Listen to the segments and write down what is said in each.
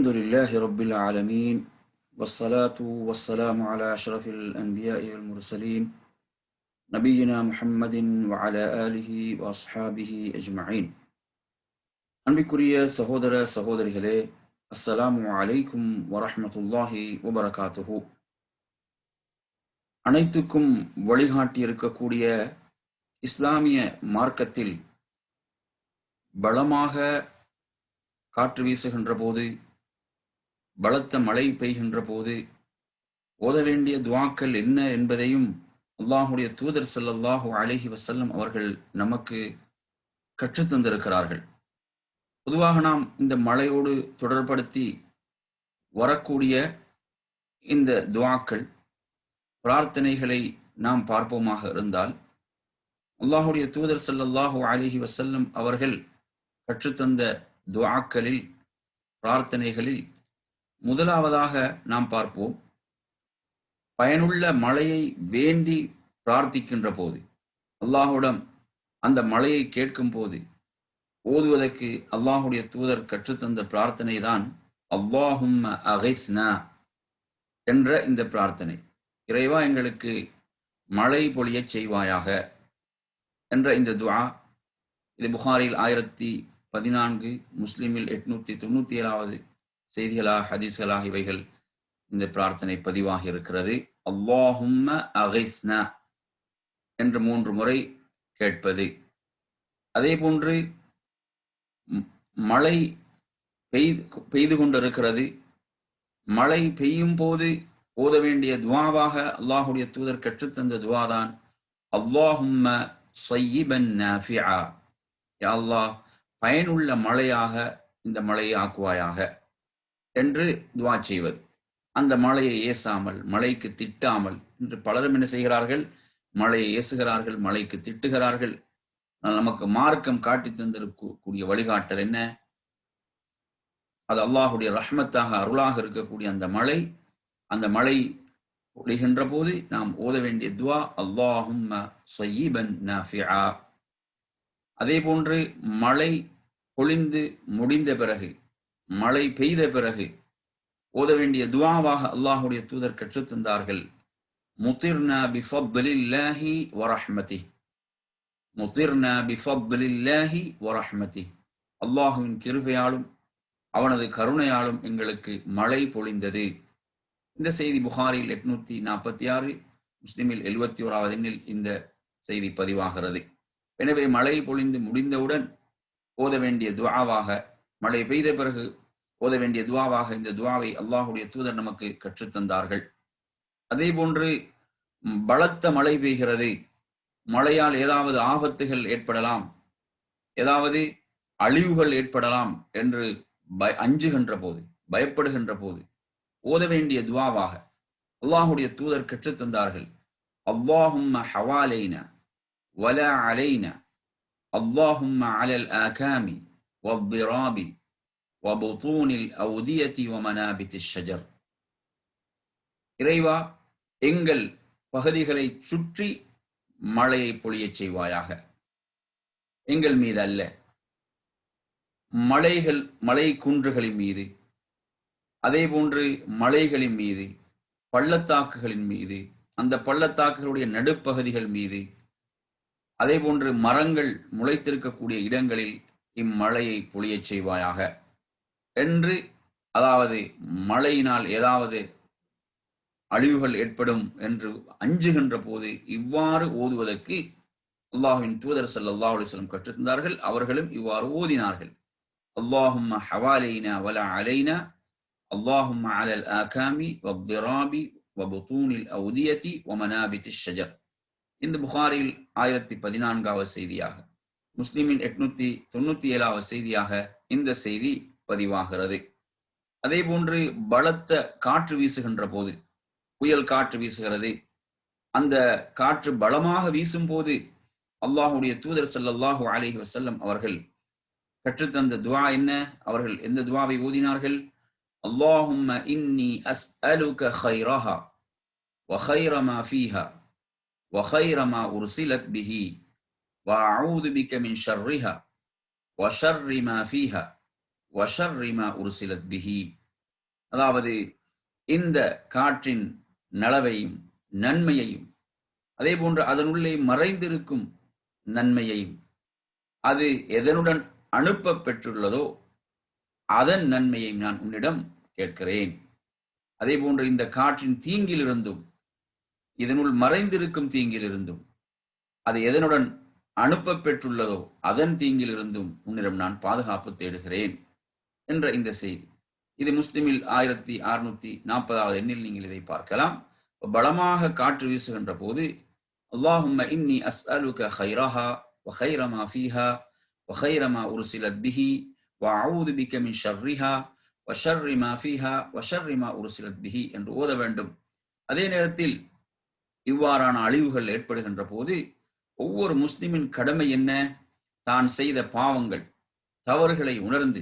الحمد لله رب العالمين والصلاة والسلام على أشرف الأنبياء والمرسلين نبينا محمد وعلى آله وأصحابه أجمعين அன்பிற்குரிய சகோதர சகோதரிகளே அஸ்ஸலாமு அலைக்கும் வரஹ்மத்துல்லாஹி வபரகாத்துஹு அனைத்துக்கும் வழிகாட்டி இருக்கக்கூடிய இஸ்லாமிய மார்க்கத்தில் பலமாக காற்று வீசுகின்ற போது பலத்த மழை பெய்கின்ற போது ஓத வேண்டிய துவாக்கள் என்ன என்பதையும் அல்லாஹுடைய தூதர் செல்லல்லாஹு அலைஹி வசல்லம் அவர்கள் நமக்கு கற்றுத்தந்திருக்கிறார்கள் பொதுவாக நாம் இந்த மழையோடு தொடர்படுத்தி வரக்கூடிய இந்த துவாக்கள் பிரார்த்தனைகளை நாம் பார்ப்போமாக இருந்தால் அல்லாஹுடைய தூதர் ஸல்லல்லாஹு அலைஹி வசல்லம் அவர்கள் கற்றுத்தந்த துவாக்களில் பிரார்த்தனைகளில் முதலாவதாக நாம் பார்ப்போம். பயனுள்ள மழையை வேண்டி பிரார்த்திக்கின்ற போது அல்லாஹுடம் அந்த மழையை கேட்கும் போது ஓதுவதற்கு அல்லாஹுடைய தூதர் கற்றுத்தந்த பிரார்த்தனை தான் அவ்வாஹும் அகைஸ்னா என்ற இந்த பிரார்த்தனை. இறைவா எங்களுக்கு மழை பொழியச் செய்வாயாக என்ற இந்த துவா இது புகாரில் ஆயிரத்தி பதினான்கு முஸ்லிமில் எட்நூத்தி தொண்ணூத்தி ஏழாவது செய்திகளாக ஹதீஸ்களாக இவைகள் இந்த பிரார்த்தனை பதிவாகி இருக்கிறது. அல்லாஹும்ம அகைஸ்னா என்று மூன்று முறை கேட்பது. அதே போன்று மழை பெய்து பெய்து கொண்டிருக்கிறது. மழை பெய்யும் போது ஓத வேண்டிய துவாவாக அல்லாஹுடைய தூதர் கற்றுத்தந்த துவாதான் அல்லாஹும்ம சையிபன் அல்லாஹ் பயனுள்ள மழையாக இந்த மழையை ஆக்குவாயாக. என்று துவா செய்வது. அந்த மழையை ஏசாமல் மழைக்கு திட்டாமல் என்று பலரும் என்ன செய்கிறார்கள்? மழையை ஏசுகிறார்கள் மழைக்கு திட்டுகிறார்கள். நமக்கு மார்க்கம் காட்டி தந்திருக்கக்கூடிய வழிகாட்டல் என்ன? அது அல்லாஹுடைய ரஹ்மத்தாக அருளாக இருக்கக்கூடிய அந்த மழை. அந்த மழை ஒழிகின்ற போது நாம் ஓத வேண்டிய துவா அல்லாஹும் அதே போன்று மழை பொழிந்து முடிந்த பிறகு மழை பெய்த பிறகு ஓத வேண்டிய துவாவாக அல்லாஹுடைய தூதர் கற்றுத்தந்தார்கள். முதிர்னா பிஃபப்லில்லாஹி வரஹ்மதி. முதிர்னா பிஃபப்லில்லாஹி வரஹ்மதி. அல்லாஹுவின் கிருபையாலும் அவனது கருணையாலும் எங்களுக்கு மழை பொழிந்தது. இந்த செய்தி புகாரில் எட்நூத்தி நாற்பத்தி ஆறு முஸ்லிமில் எழுபத்தி ஓராவது எண்ணில் இந்த செய்தி பதிவாகிறது. எனவே மழை பொழிந்து முடிந்தவுடன் ஓத வேண்டிய துவாவாக மழை பெய்த பிறகு ஓத வேண்டிய துவாவாக இந்த துவாவை அல்லாஹுடைய தூதர் நமக்கு கற்றுத்தந்தார்கள். அதே போன்று பலத்த மழை பெய்கிறது. மழையால் ஏதாவது ஆபத்துகள் ஏற்படலாம். ஏதாவது அழிவுகள் ஏற்படலாம் என்று பய அஞ்சுகின்ற போது பயப்படுகின்ற போது ஓத வேண்டிய துவாவாக அல்லாஹுடைய தூதர் கற்றுத்தந்தார்கள். அவ்வாஹும் ஹவாலைன வல அலைன. அவ்வாஹும் அலல் அகாமி வவ்விராபி வபுதூனில் அவுதியதி ஒமனாபித்தி ஷஜர் இறைவா எங்கள் பகுதிகளை சுற்றி மழையை பொழியச் செய்வாயாக. எங்கள் மீது அல்ல. மலைகள் மலை குன்றுகளின் மீது. அதே போன்று மலைகளின் மீது பள்ளத்தாக்குகளின் மீது அந்த பள்ளத்தாக்குகளுடைய நடுப்பகுதிகள் மீது. அதே போன்று மரங்கள் முளைத்திருக்கக்கூடிய இடங்களில் இம்மழையை பொழியச் செய்வாயாக. என்று அதாவது மழையினால் ஏதாவது அழிவுகள் ஏற்படும் என்று அஞ்சுகின்ற போது இவ்வாறு ஓதுவதற்கு அல்லாஹின் தூதர் சல்லா அலிஸ்லம் கற்றுத்தந்தார்கள். அவர்களும் இவ்வாறு ஓதினார்கள். அல்லாஹும் ஹவாலைனா வலா அலைனா அல்லாஹும் அலல் ஆகாமி வப்திராபி வபுத்தூனில் அவுதியதி ஒமனாபித் ஷஜர். இந்த புகாரில் ஆயிரத்தி பதினான்காவது செய்தியாக முஸ்லிமின் எட்நூத்தி தொண்ணூத்தி ஏழாவது செய்தியாக இந்த செய்தி பதிவாகிறது அதே போன்று பலத்த காற்று வீசுகின்ற போது புயல் காற்று வீசுகிறது அந்த காற்று பலமாக வீசும் போது அல்லாஹுடைய தூதர் சல்லாஹூ அலஹி வசல்லம் அவர்கள் கற்றுத்தந்த துவா என்ன அவர்கள் எந்த துவாவை ஓதினார்கள் اللهم إني أسألك خيرها وخير ما فيها وخير ما أرسلت به وأعوذ بك من شرها وشر ما فيها வஷர்ரிமா உருசிலத் பிஹி. அதாவது இந்த காற்றின் நலவையும் நன்மையையும் அதே போன்று அதனுள்ளே மறைந்திருக்கும் நன்மையையும் அது எதனுடன் அனுப்ப பெற்றுள்ளதோ அதன் நன்மையையும் நான் உன்னிடம் கேட்கிறேன். அதே போன்று இந்த காற்றின் தீங்கிலிருந்தும் இதனுள் மறைந்திருக்கும் தீங்கிலிருந்தும் அது எதனுடன் அனுப்ப பெற்றுள்ளதோ அதன் தீங்கிலிருந்தும் உன்னிடம் நான் பாதுகாப்பு தேடுகிறேன். என்ற இந்த செய்தி. இது முஸ்லிமில் ஆயிரத்தி அறுநூத்தி நாற்பதாவது எண்ணில் நீங்கள் இதை பார்க்கலாம். பலமாக காற்று வீசுகின்ற போது அல்லாஹும் இன்னி அஸ் அலுக ஹைரஹா வஹைரமா ஃபீஹா வஹைரமா உருசிலத் பிஹி வஅவுது பிக மின் ஷர்ரிஹா வஷர்ரிமா ஃபீஹா வஷர்ரிமா சில திஹி என்று ஓத வேண்டும். அதே நேரத்தில் இவ்வாறான அழிவுகள் ஏற்படுகின்ற போது ஒவ்வொரு முஸ்லிமின் கடமை என்ன? தான் செய்த பாவங்கள் தவறுகளை உணர்ந்து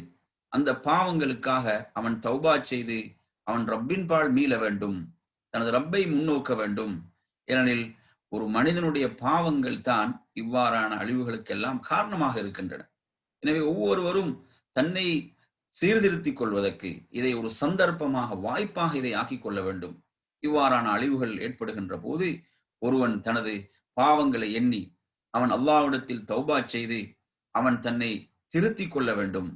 அந்த பாவங்களுக்காக அவன் தௌபா செய்து அவன் ரப்பின் பால் மீள வேண்டும் தனது ரப்பை முன்னோக்க வேண்டும். ஏனெனில் ஒரு மனிதனுடைய பாவங்கள் தான் இவ்வாறான அழிவுகளுக்கெல்லாம் காரணமாக இருக்கின்றன. எனவே ஒவ்வொருவரும் தன்னை சீர்திருத்திக் கொள்வதற்கு இதை ஒரு சந்தர்ப்பமாக வாய்ப்பாக இதை ஆக்கிக் கொள்ள வேண்டும். இவ்வாறான அழிவுகள் ஏற்படுகின்ற போது ஒருவன் தனது பாவங்களை எண்ணி அவன் அல்லாவிடத்தில் தௌபா செய்து அவன் தன்னை திருத்திக் கொள்ள வேண்டும்.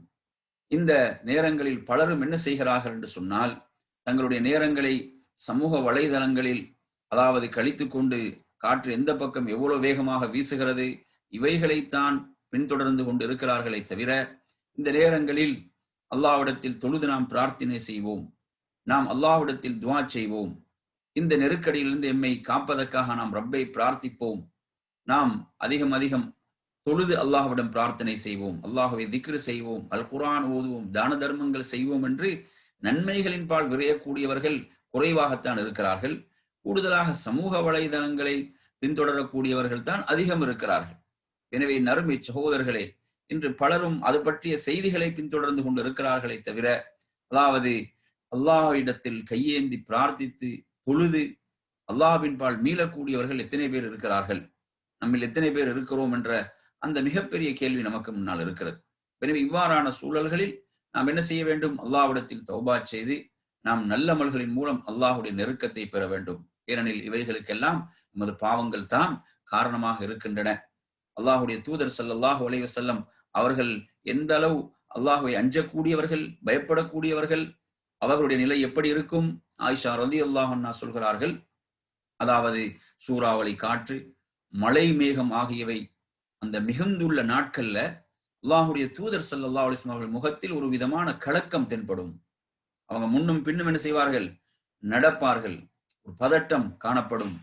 இந்த நேரங்களில் பலரும் என்ன செய்கிறார்கள் என்று சொன்னால் தங்களுடைய நேரங்களை சமூக வலைதளங்களில் அதாவது கழித்து கொண்டு காற்று எந்த பக்கம் எவ்வளவு வேகமாக வீசுகிறது இவைகளைத்தான் பின்தொடர்ந்து கொண்டு இருக்கிறார்களே தவிர இந்த நேரங்களில் அல்லாவிடத்தில் தொழுது நாம் பிரார்த்தனை செய்வோம். நாம் அல்லாவிடத்தில் துவா செய்வோம். இந்த நெருக்கடியிலிருந்து எம்மை காப்பதற்காக நாம் ரப்பை பிரார்த்திப்போம். நாம் அதிகம் அதிகம் தொழுது அல்லாஹ்விடம் பிரார்த்தனை செய்வோம். அல்லாஹுவை திக்ரு செய்வோம். அல் குரான் ஓதுவோம். தான தர்மங்கள் செய்வோம் என்று நன்மைகளின் பால் விரையக்கூடியவர்கள் குறைவாகத்தான் இருக்கிறார்கள். கூடுதலாக சமூக வலைதளங்களை பின்தொடரக்கூடியவர்கள் தான் அதிகம் இருக்கிறார்கள். எனவே நறுமை சகோதரர்களே இன்று பலரும் அது பற்றிய செய்திகளை பின்தொடர்ந்து கொண்டு இருக்கிறார்களே தவிர அதாவது அல்லாஹ்விடத்தில் கையேந்தி பிரார்த்தித்து பொழுது அல்லாஹ்வின் பால் மீளக்கூடியவர்கள் எத்தனை பேர் இருக்கிறார்கள்? நம்மில் எத்தனை பேர் இருக்கிறோம் என்ற அந்த மிகப்பெரிய கேள்வி நமக்கு முன்னால் இருக்கிறது. எனவே இவ்வாறான சூழல்களில் நாம் என்ன செய்ய வேண்டும்? அல்லாஹ்விடத்தில் தௌபா செய்து நாம் நல்லமல்களின் மூலம் அல்லாஹுடைய நெருக்கத்தை பெற வேண்டும். ஏனெனில் இவைகளுக்கெல்லாம் நமது பாவங்கள் தான் காரணமாக இருக்கின்றன. அல்லாஹுடைய தூதர் சல்லாஹூ அலைவசல்லம் அவர்கள் எந்த அளவு அல்லாஹுவை அஞ்சக்கூடியவர்கள் பயப்படக்கூடியவர்கள் அவர்களுடைய நிலை எப்படி இருக்கும்? ஆயிஷா ரதி அல்லாஹன்னா சொல்கிறார்கள். அதாவது சூறாவளி காற்று மழை மேகம் ஆகியவை அந்த மிகுந்துள்ள நாட்கள்ல அல்லாஹுடைய தூதர் சல்லா அலிஸ்லாம் அவர்கள் முகத்தில் ஒரு விதமான கலக்கம் தென்படும். அவங்க முன்னும் பின்னும் என்ன செய்வார்கள்? நடப்பார்கள். ஒரு பதட்டம் காணப்படும்.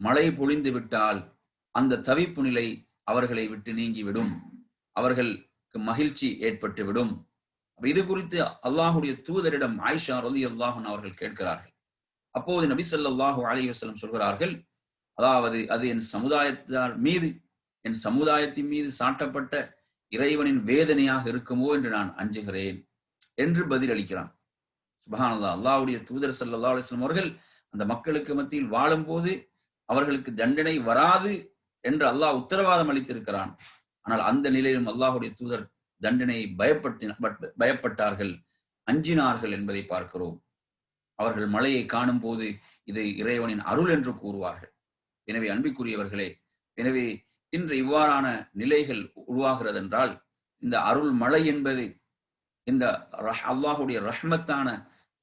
மழை பொழிந்து விட்டால் அந்த தவிப்பு நிலை அவர்களை விட்டு நீங்கிவிடும். அவர்களுக்கு மகிழ்ச்சி ஏற்பட்டு விடும் இது குறித்து அல்லாஹுடைய தூதரிடம் ஆயிஷா ரலி அல்லாஹன் அவர்கள் கேட்கிறார்கள். அப்போது நபி சொல்லாஹு அலி வசலம் சொல்கிறார்கள் அதாவது அது என் சமுதாயத்தார் மீது என் சமுதாயத்தின் மீது சாட்டப்பட்ட இறைவனின் வேதனையாக இருக்குமோ என்று நான் அஞ்சுகிறேன் என்று பதில் அளிக்கிறான். அல்லாவுடைய தூதர் சல்லா அலிஸ்லாம் அவர்கள் அந்த மக்களுக்கு மத்தியில் வாழும் போது அவர்களுக்கு தண்டனை வராது என்று அல்லாஹ் உத்தரவாதம் அளித்திருக்கிறான். ஆனால் அந்த நிலையிலும் அல்லாஹுடைய தூதர் தண்டனையை பயப்பட்டின பயப்பட்டார்கள் அஞ்சினார்கள் என்பதை பார்க்கிறோம். அவர்கள் மழையை காணும் போது இது இறைவனின் அருள் என்று கூறுவார்கள். எனவே அன்பிக்குரியவர்களே எனவே இன்று இவ்வாறான நிலைகள் உருவாகிறது என்றால் இந்த அருள் மழை என்பது இந்த அல்லாஹுடைய ரஹ்மத்தான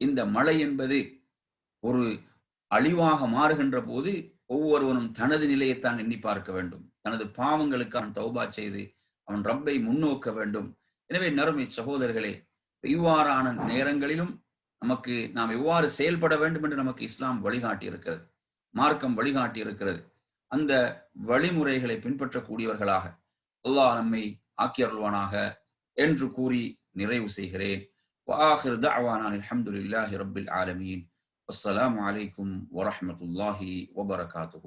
இந்த மழை என்பது ஒரு அழிவாக மாறுகின்ற போது ஒவ்வொருவனும் தனது நிலையைத்தான் எண்ணி பார்க்க வேண்டும். தனது பாவங்களுக்கு அவன் தௌபா செய்து அவன் ரப்பை முன்னோக்க வேண்டும். எனவே நறுமை சகோதரர்களே இவ்வாறான நேரங்களிலும் நமக்கு நாம் எவ்வாறு செயல்பட வேண்டும் என்று நமக்கு இஸ்லாம் வழிகாட்டி இருக்கிறது மார்க்கம் வழிகாட்டி இருக்கிறது அந்த வழிமுறைகளை பின்பற்றக்கூடியவர்களாக அல்லாஹ் நம்மை ஆக்கியருள்வானாக என்று கூறி நிறைவு செய்கிறேன் وآخر دعوانا الحمد لله رب العالمين والسلام عليكم ورحمة الله وبركاته